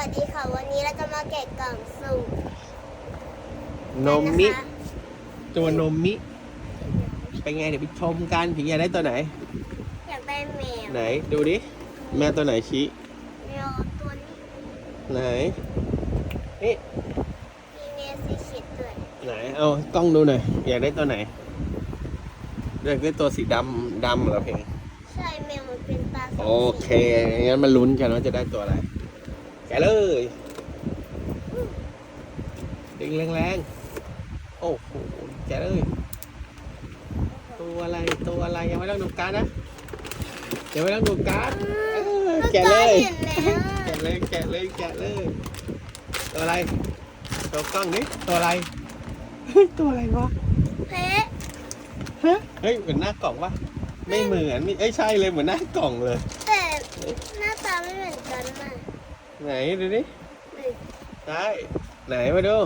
วัสดีค่ะ วันนี้เราจะมาแกะกล่องสุ่มโนมินะคะตัวโนมิ เป็นไงเดี๋ยวไปชมกันผิงอยากได้ตัวไหน อยากได้แมวไหนดูดิ แม่ตัวไหนชี้แมวตัวนี้ไหนนี่มีแมวสีเขียวด้วยไหนเอากล้องดูหน่อยอยากได้ตัวไหนอยากได้ตัวสีดำดำเหรอเพลงใช่แมวมันเป็นตาสโอองเคสีงั้นมาลุ้นกันว่าจะได้ตัวอะไร แกะเลย ดึงแรงๆ โอ้โห แกะเลย ตัวอะไร ตัวอะไร ยังไม่ต้องดูการดนะ ยังไม่ต้องดูการดเออแกะเลยเห็นแล้วแกะเลย แกะเลย แกะเลย ตัวอะไร ตัวกล้องนี่ตัวอะไรเฮ้ยตัวอะไรวะเพะฮะเฮ้ย เหมือนหน้ากล่องวะไม่เหมือนนี่เอ้ย ใช่เลย เหมือนหน้ากล่องเลย แต่หน้าตาไม่เหมือนกันมาก ไหนดูดิเลยใช่ไหนมาดู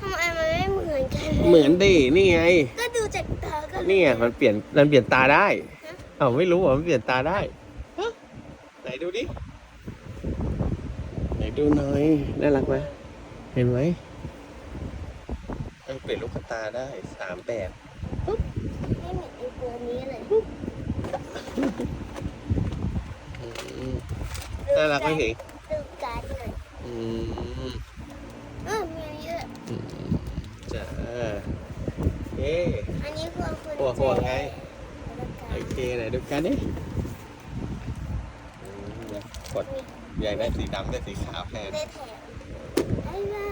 ทำไมมันไม่เหมือนกันเหมือนดินี่ไง ก็ดูจากตาก็นี่ไงมันเปลี่ยนมันเปลี่ยนตาได้ฮะเอ้าไม่รู้เหรอมันเปลี่ยนตาได้ฮะไหนดูดิไหนดูหน่อยน่ารักไหมเห็นไหมมันเปลี่ยนลูกตาได้สามแบบ ไม่เหมือนไอ้ตัวนี้เลย อืม น่ารักไหมเห็นดูการ์ดหน่อยอืมเออมีเยอะอืมจ้าเอ๊ะอันนี้คือคุณหัวหัวไงแล้วโอก็เคไหนดูกันดิอืมกดอยากได้สีดำได้สีขาวแทนได้แถมบ๊ายบาย